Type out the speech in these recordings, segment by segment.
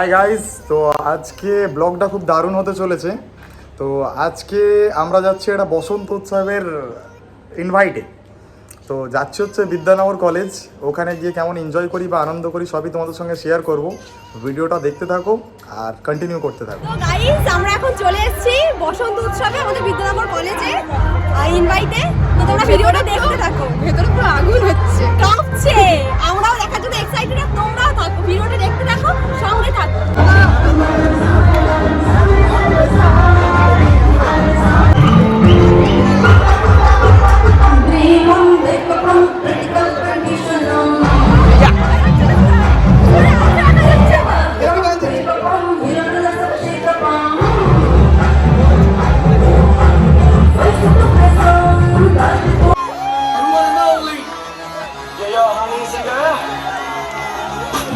Hi guys তো আজকে ব্লগটা খুব দারুণ হতে চলেছে। তো আজকে আমরা যাচ্ছি একটা বসন্ত উৎসবের ইনভাইটে তো যাচ্ছি হচ্ছে বিদ্যানগর কলেজ ওখানে গিয়ে কেমন এনজয় করি বা আনন্দ করি সবই তোমাদের সঙ্গে শেয়ার করব। ভিডিওটা দেখতে থাকো আর কন্টিনিউ করতে থাকো। গাইস আমরা এখন চলে এসেছি বসন্ত উৎসবে আমাদের বিদ্যানগর কলেজে ইনভাইটে তো তোমরা ভিডিওটা দেখতে থাকো। ভেতরে পুরো আগুন হচ্ছে। কাঁপছে। আমরাও দেখার জন্য এক্সাইটেড তোমরাও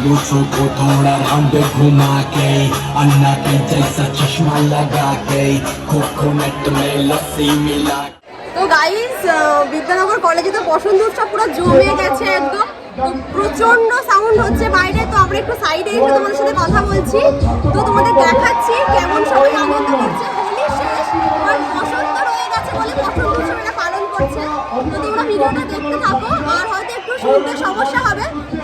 दूसरों को थोड़ा राउंड घुमा के अन्ना के जैसा चश्मा लगा के कोकोनट में लस्सी मिला के তো গাইস বিদ্যানগর কলেজে তো বসন্ত উৎসব পুরো জমে গেছে একদম তো প্রচন্ড সাউন্ড হচ্ছে বাইরে তো আমরা একটু সাইডে এসে তোমাদের সাথে কথা বলছি তো তোমাদের দেখাচ্ছি কেমন সবাই আনন্দ করছে হোলি শেষ আর বসন্ত রয়ে গেছে বলে বসন্ত উৎসব এটা পালন করছে তো তোমরা ভিডিওটা দেখতে থাকো আর হয়তো একটু শুনতে সমস্যা হবে তোমরা একটু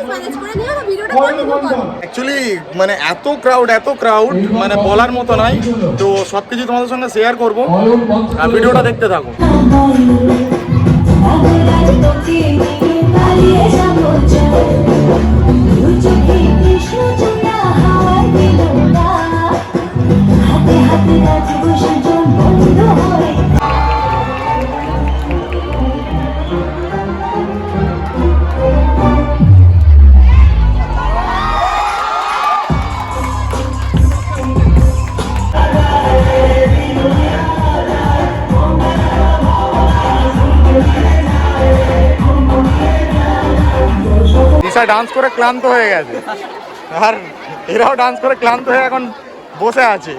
প্লিজ ম্যানেজ করে নিও না ভিডিওটা কন্টিনিউ করো। অ্যাকচুয়ালি মানে এত ক্রাউড এত ক্রাউড মানে বলার মতো নাই। তো সব কিছু তোমাদের সঙ্গে শেয়ার করব। আর ভিডিওটা দেখতে থাকো। হাতে দিশা ডান্স করে ক্লান্ত হয়ে গেছে। আর এরাও ডান্স করে ক্লান্ত হয়ে এখন বসে আছে।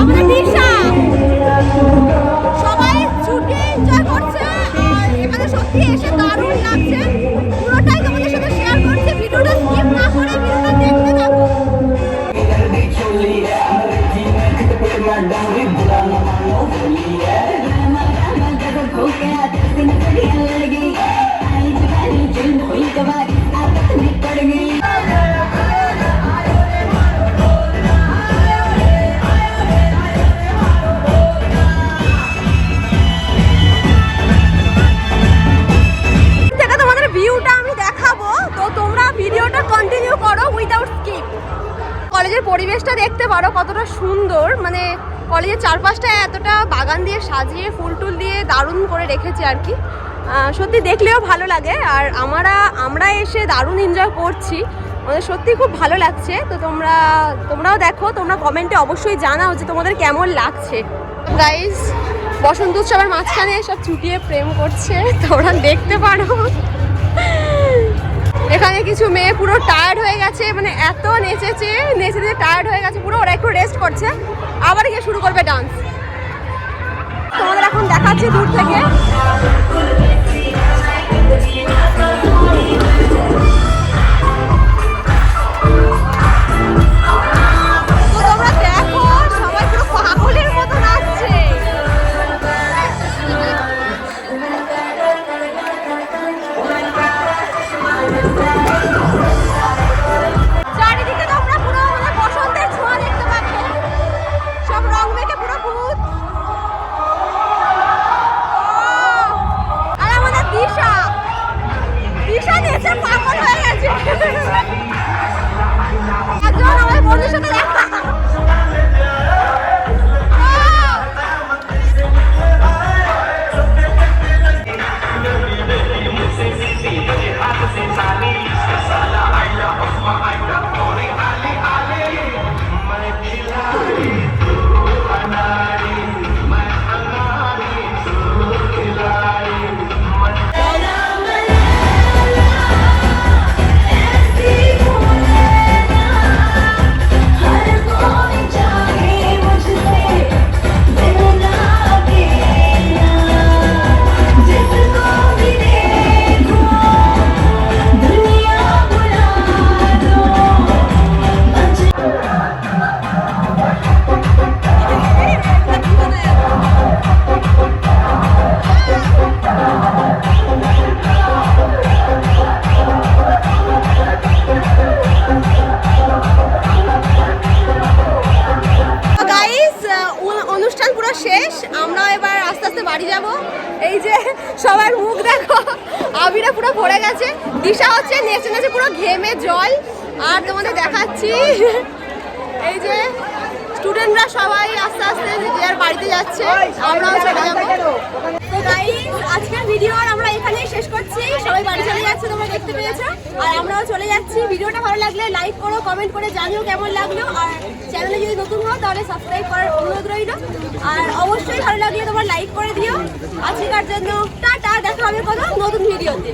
আমাদের দিশা সবাই ছুটি এনজয় করছে আর এখানে সত্যি এসে দারুণ লাগছে। পুরোটাই পারো কতটা সুন্দর। মানে কলেজের চারপাশটা এতটা বাগান দিয়ে সাজিয়ে, ফুল টুল দিয়ে দারুণ করে রেখেছে আর কি। সত্যি দেখলেও ভালো লাগে। আর আমরা আমরা এসে দারুণ এনজয় করছি। আমাদের সত্যি খুব ভালো লাগছে। তো তোমরা, তোমরাও দেখো, তোমরা কমেন্টে অবশ্যই জানাও যে তোমাদের কেমন লাগছে। গাইজ বসন্ত উৎসবের মাঝখানে সব চুটিয়ে প্রেম করছে। তোমরা দেখতে পারো। এখানে কিছু মেয়ে পুরো টায়ার্ড হয়ে গেছে মানে এত নেচেছে নেচে নেচে টায়ার্ড হয়ে গেছে, পুরো ওরা একটু রেস্ট করছে। আবার গিয়ে শুরু করবে ডান্স তোমাদের এখন দেখাচ্ছি দূর থেকে। আছে দিশা হচ্ছে, নেচে নেচে পুরো ঘেমে জল। আর তোমাদের দেখাচ্ছি, এই যে স্টুডেন্টরা সবাই আস্তে আস্তে যার বাড়িতে যাচ্ছে, আমরাও চলে যাব। তো আজকের ভিডিও আর আমরা এখানেই শেষ করছি। সবাই বাড়ি চলে যাচ্ছে, তোমরা দেখতে পেয়েছ। আর আমরাও চলে যাচ্ছি। ভিডিওটা ভালো লাগলে লাইক করো কমেন্ট করে জানিও কেমন লাগল। আর চ্যানেলে যদি নতুন হও, তাহলে সাবস্ক্রাইব করার অনুরোধ রইল। আর অবশ্যই ভালো লাগলে তোমার লাইক করে দিও। আজকের জন্য টাটা, দেখা হবে কোনো নতুন ভিডিওতে